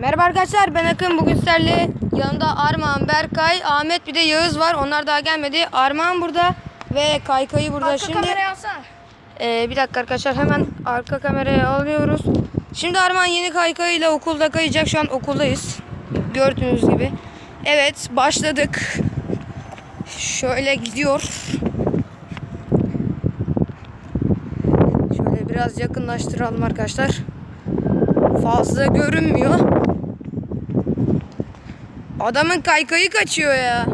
Merhaba arkadaşlar ben Akın bugün sizlerle yanında Armağan, Berkay, Ahmet bir de Yağız var. Onlar daha gelmedi. Armağan burada ve Kaykay'ı burada. Arka Şimdi kamerayı alsana. Ee, bir dakika arkadaşlar hemen arka kameraya alıyoruz. Şimdi Armağan yeni kaykayıyla okulda kayacak. Şu an okuldayız. Gördüğünüz gibi. Evet başladık. Şöyle gidiyor. Şöyle biraz yakınlaştıralım arkadaşlar. Fazla görünmüyor. Adamın kaykayı kaçıyor ya.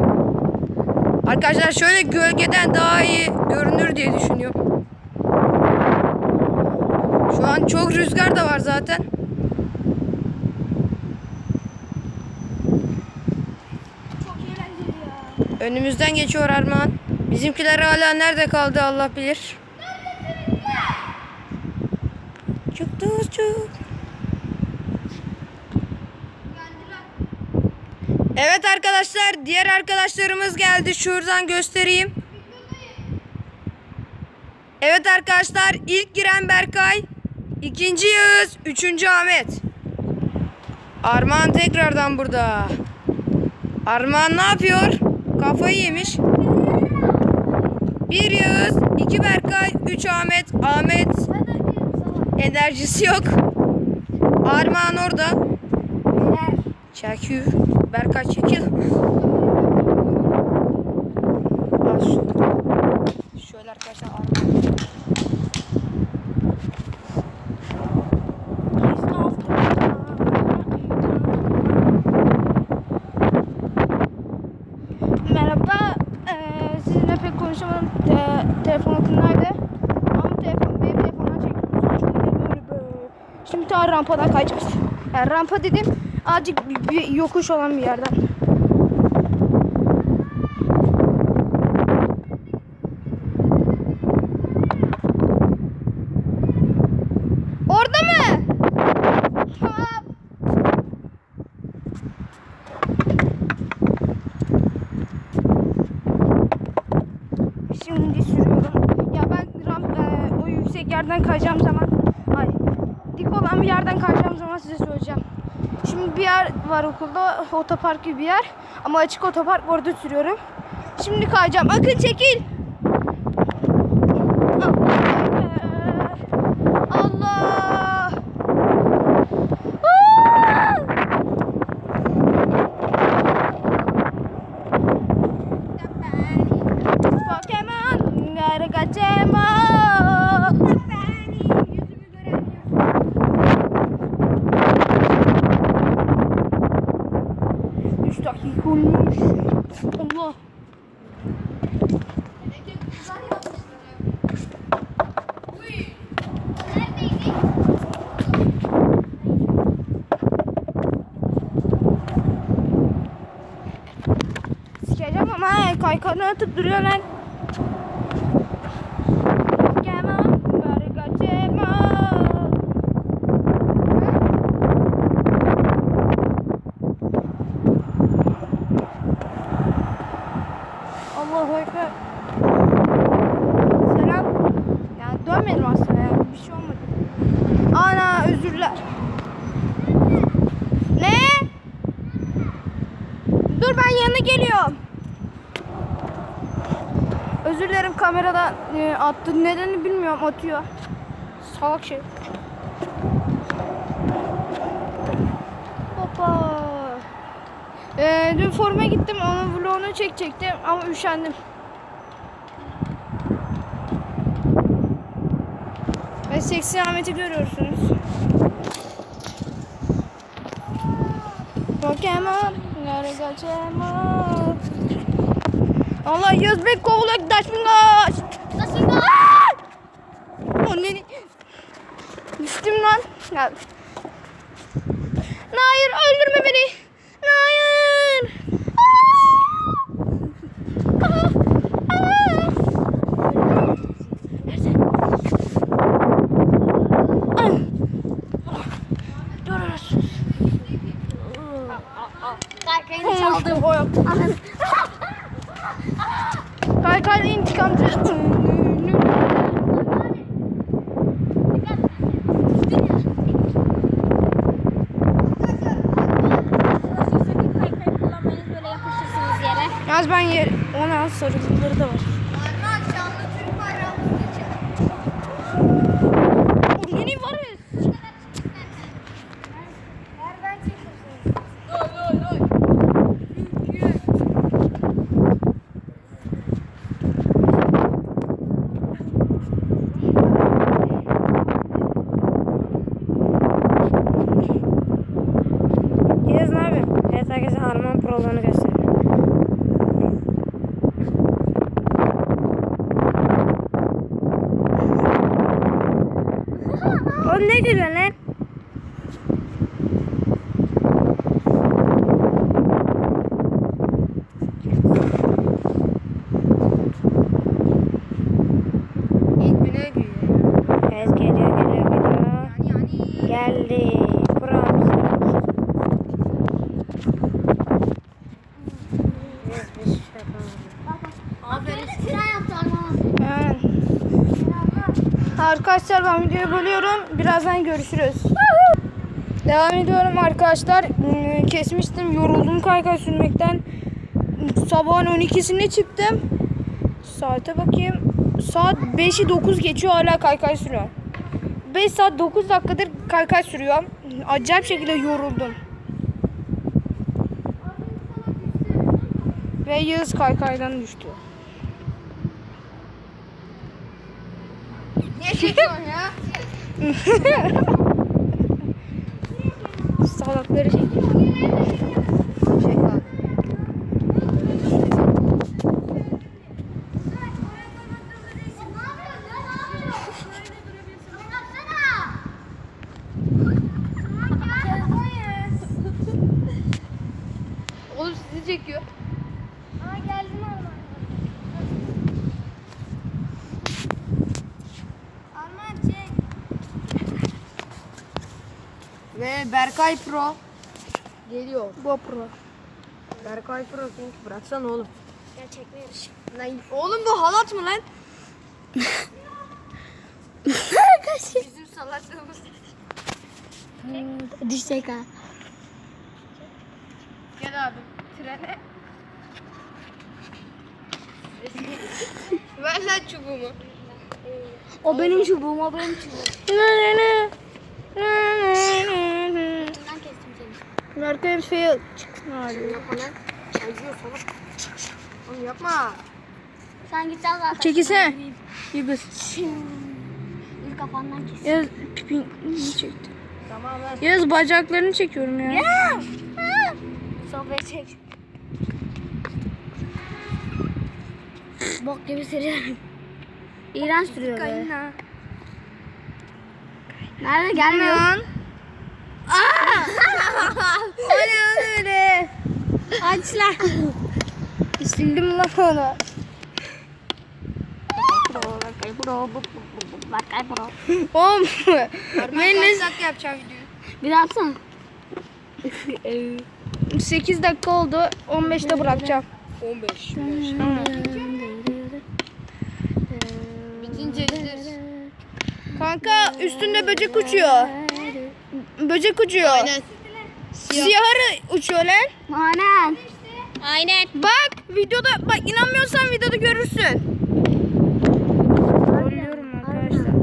Arkadaşlar şöyle gölgeden daha iyi görünür diye düşünüyorum. Şu an çok rüzgar da var zaten. Çok eğlenceli ya. Önümüzden geçiyor Armağan. Bizimkiler hala nerede kaldı Allah bilir. Çıktı çık. Evet arkadaşlar diğer arkadaşlarımız geldi. Şuradan göstereyim. Evet arkadaşlar ilk giren Berkay. ikinci Yağız. Üçüncü Ahmet. Armağan tekrardan burada. Armağan ne yapıyor? Kafayı yemiş. Bir Yağız, iki Berkay, üç Ahmet. Ahmet enerjisi yok. Armağan orada. Çekiyor. Berkay çekil. Al şunu. Şöyle arkadaşlar Armağan. Merhaba. Ee, sizinle pek konuşamadım. Te telefon telefon, benim telefondan böyle böyle. Şimdi ta rampadan kayacağız. Yani rampa dedim azıcık bir, yokuş olan bir yerden. Orada mı? Tamam. Şimdi sürüyorum. Ya ben ramp, e, o yüksek yerden kayacağım zaman, ay dik olan bir yerden kayacağım zaman size söyleyeceğim. Şimdi bir yer var okulda, otopark gibi bir yer. Ama açık otopark orada sürüyorum. Şimdi kayacağım. Akın çekil. Allah. Aa! Pokemon Gargacemo Yüzümü göremiyorum. 3 dakika olmuş. Allah. Sikeceğim ama he, kaykanı atıp duruyor lan. Pokemon Gargacemo Allahu Ekber. Selam. Yani dönmedim aslında ya. Bir şey olmadı. Ana özürler. Ne? Dur ben yanına geliyorum. Özür dilerim kameradan e, attı. Nedeni bilmiyorum atıyor. Salak şey. Hoppa. Ee, dün forma gittim. Onun vlogunu çekecektim ama üşendim. Ve seksi Ahmet'i görüyorsunuz. Pokemon, Gargacemo. Allah yazmak kovulak. Daşmıngaş. O ne? Düştüm lan. Ya. Hayır öldürme beni. Hayır. Kaykayını çaldım. O Hakan intikamcı. Yaz ben yer, ona sarılıkları da var. O ne gülüyor lan? İlk güne gülüyor. Evet geliyor geliyor geliyor. Yani yani. Geldi. Bravo. Aferin. Fren yaptı Arman. Yani. Arkadaşlar ben videoyu bölüyorum. Birazdan görüşürüz. Devam ediyorum arkadaşlar. Hmm, Kesmiştim. Yoruldum kaykay sürmekten. Sabahın 12'sinde çıktım. Saate bakayım. Saat 5'i 9 geçiyor hala kaykay sürüyorum. 5 saat 9 dakikadır kaykay sürüyorum. Acayip şekilde yoruldum. Ve Yağız kaykaydan düştü. Salakları çekiyor. Çek abi. Oğlum sizi çekiyor. Aa geldin Arman. Arman çek. Ve Berkay Pro. Geliyor. GoPro. Berkay Pro King bıraksana oğlum. Ya çekme yarışı. Lan oğlum bu halat mı lan? Bizim salaklığımız. Düşecek ha. Gel abi trene. Ver lan çubuğumu. O benim çubuğum, o benim çubuğum. Berkay'ım fail. Yapma lan. Oğlum yapma. Sen git al zaten. Çekilsene. Yıldız. İlk kafandan kes. Yaz pipin çekti. Tamam lan. Yaz bacaklarını çekiyorum ya. Sohbet çek. Bok gibi sürüyorum. İğrenç sürüyor be. Kayına. Nerede gelmiyor? O ne lan öyle? Aç lan. Sildim lan onu. Oğlum. Ben ne dakika yapacağım videoyu? Bir daha atsana. 8 dakika oldu. 15'te bırakacağım. 15. Bitince izleriz. Kanka üstünde böcek uçuyor. Böcek uçuyor. Aynen. Siyahı uçuyor lan. Aynen. Aynen. Bak videoda bak inanmıyorsan videoda görürsün. Trollüyorum arkadaşlar.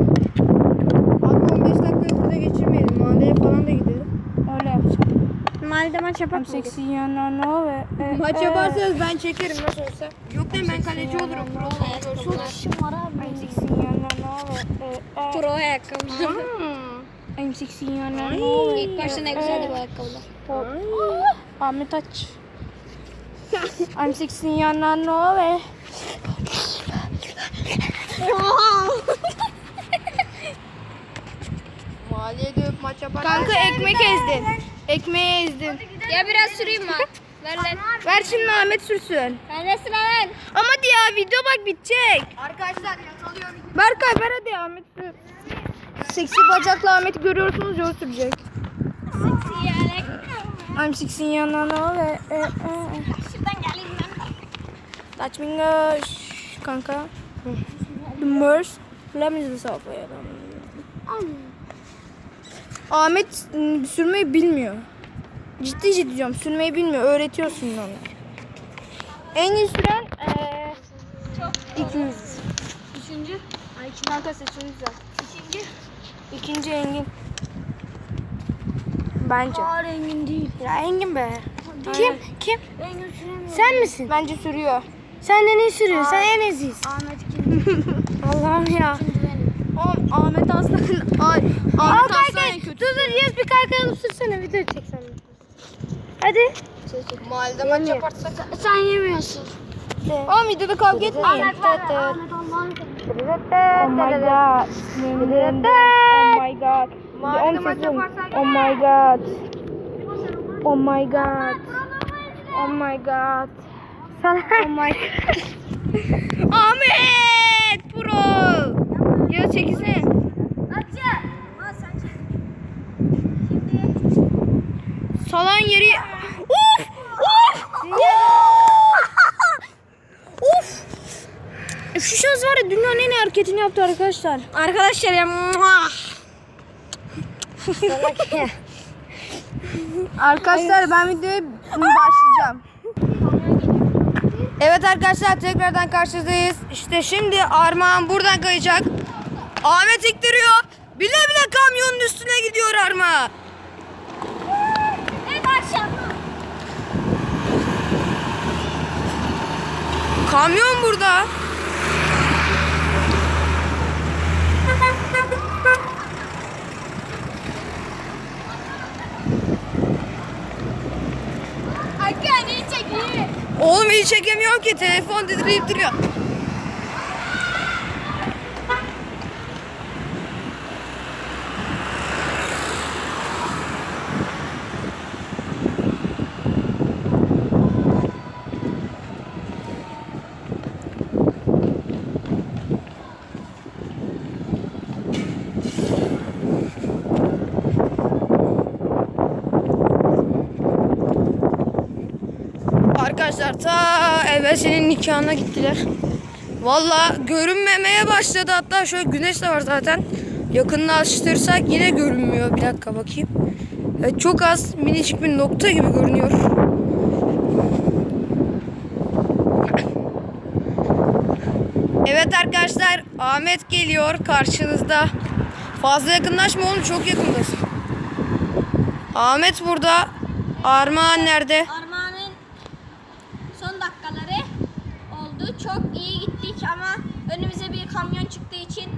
Abi 15 dakika burada geçirmeyelim. Mahalleye falan da gidelim. Öyle yapacağım. Mahallede maç yapak seksi yanına ve e, Maç e, yaparsanız ben çekerim nasıl olsa. Yok lan ben kaleci olurum. Pro olurum. Çok işim var abi. Seksi yanına ve e, e, Pro ayakkabı. Hem seksi yanına ve İlk başta ne güzeldi bu ayakkabılar. Ahmet aç. I'm 16 yanına ve Mahalleye dövüp maç yaparsanız. Kanka ekmek ezdin. Ekmeği ezdin. Ya biraz süreyim mi? Ver lan. Ver şimdi Ahmet sürsün. Ben de sıra ver. Ama hadi ya video bak bitecek. Arkadaşlar yakalıyorum. Berkay ver hadi Ahmet. Seksi bacaklı Ahmet'i görüyorsunuz yol sürecek. I'm 16 yanına ve e, e, e. Şuradan geleyim ben. Touch me gosh. Kanka. The merce. Let me just Ahmet sürmeyi bilmiyor. Ciddi ciddi diyorum sürmeyi bilmiyor. Öğretiyorsun onu. En iyi süren eee Çok. 200. Üçüncü. Ay kanka seçim güzel. İkinci. İkinci Engin. Bence. Aa rengin değil. Ya Engin be. Değil. Kim? Kim? Rengin süremiyor. Sen misin? Bence sürüyor. Senden iyi sürüyor. Sen en eziyiz. Ahmet ikinci. Allah'ım ya. Oğlum Ahmet Aslan. Ay, Ahmet Al Aslan en kötü. Dur dur yes bir kaykay alıp sürsene video çek sen. de. Hadi. Mahallede maç yaparsak. Sen yemiyorsun. Oğlum videoda kavga etmeyin. Ahmet var ya. Ahmet Allah'ın Oh my god. Oh my god. Maç sesim. Oh my god. Oh my god. Oh my god. Sana. Oh my god. Ahmet Pro. Ya çekilsene. Salan yeri. Şu şans var ya dünyanın en iyi hareketini yaptı arkadaşlar. Arkadaşlar ya. Arkadaşlar ben videoya başlayacağım. Evet arkadaşlar tekrardan karşınızdayız. İşte şimdi Armağan buradan kayacak. Ahmet ittiriyor. Bile bile kamyonun üstüne gidiyor Armağan. Evet akşam. Kamyon burada. Hakan iyi çek iyi. Oğlum iyi çekemiyorum ki. Telefon titreyip duruyor. Arkadaşlar ta evvelsinin nikahına gittiler. Valla görünmemeye başladı hatta şöyle güneş de var zaten. Yakınlaştırsak yine görünmüyor. Bir dakika bakayım. Evet, çok az minicik bir nokta gibi görünüyor. Evet arkadaşlar Ahmet geliyor karşınızda. Fazla yakınlaşma oğlum çok yakındasın. Ahmet burada. Armağan nerede? Armağan'ın son dakikaları oldu. Çok iyi gittik ama önümüze bir kamyon çıktığı için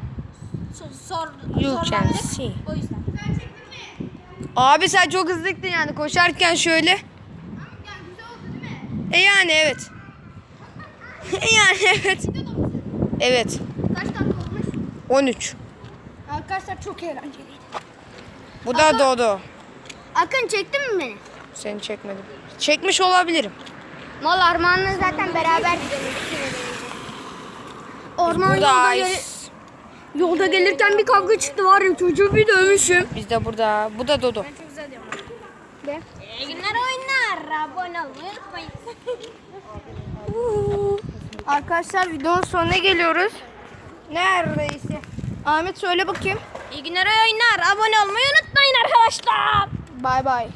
so- sor, You can see. O yüzden. Abi sen çok hızlı gittin yani koşarken şöyle. E yani evet. E yani evet. Evet. Kaç dakika olmuş? 13. Arkadaşlar çok eğlenceliydi. Bu da Dodo. Akın çektin mi beni? Seni çekmedim. Çekmiş olabilirim. Mal Armağan'la zaten beraber gidelim. Orman yolda, gel- yolda gelirken bir kavga çıktı var ya çocuğu bir dövmüşüm. Biz de burada. Bu da Dodo. İyi günler oynar. Abone olmayı unutmayın. Arkadaşlar videonun sonuna geliyoruz. Neredeyse. Ahmet söyle bakayım. İyi günler oynar. Abone olmayı unutmayın arkadaşlar. Bay bay.